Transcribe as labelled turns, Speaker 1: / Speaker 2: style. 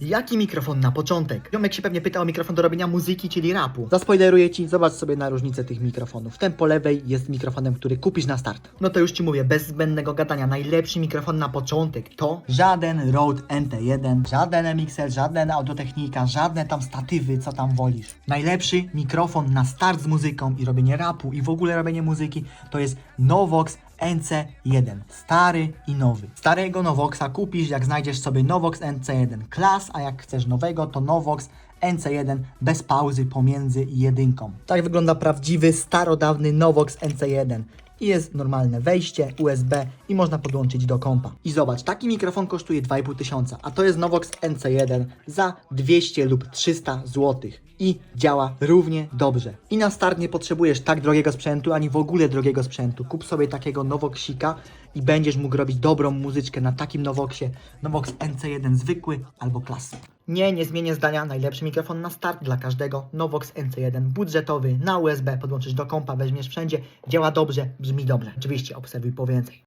Speaker 1: Jaki mikrofon na początek? Jomek się pewnie pytał o mikrofon do robienia muzyki, czyli rapu. Zaspoileruję ci, zobacz sobie na różnicę tych mikrofonów. Ten po lewej jest mikrofonem, który kupisz na start. No to już ci mówię, bez zbędnego gadania, najlepszy mikrofon na początek to żaden Rode NT1, żaden MXL, żaden Audiotechnika, żadne tam statywy, co tam wolisz. Najlepszy mikrofon na start z muzyką i robienie rapu i w ogóle robienie muzyki to jest Novox NC1. Stary i nowy. Starego Novoxa kupisz, jak znajdziesz sobie Novox NC1 Class, a jak chcesz nowego, to Novox NC1 bez pauzy pomiędzy jedynką. Tak wygląda prawdziwy, starodawny Novox NC1. I jest normalne wejście USB i można podłączyć do kompa. I zobacz, taki mikrofon kosztuje 2,5 tysiąca, a to jest Novox NC1 za 200 lub 300 zł. I działa równie dobrze. I na start nie potrzebujesz tak drogiego sprzętu, ani w ogóle drogiego sprzętu. Kup sobie takiego Novoxika i będziesz mógł robić dobrą muzyczkę na takim Novoxie. Novox NC1 zwykły albo klasy. Nie, nie zmienię zdania. Najlepszy mikrofon na start dla każdego. Novox NC1 budżetowy na USB. Podłączysz do kompa, weźmiesz wszędzie. Działa dobrze, brzmi dobrze. Oczywiście obserwuj po więcej.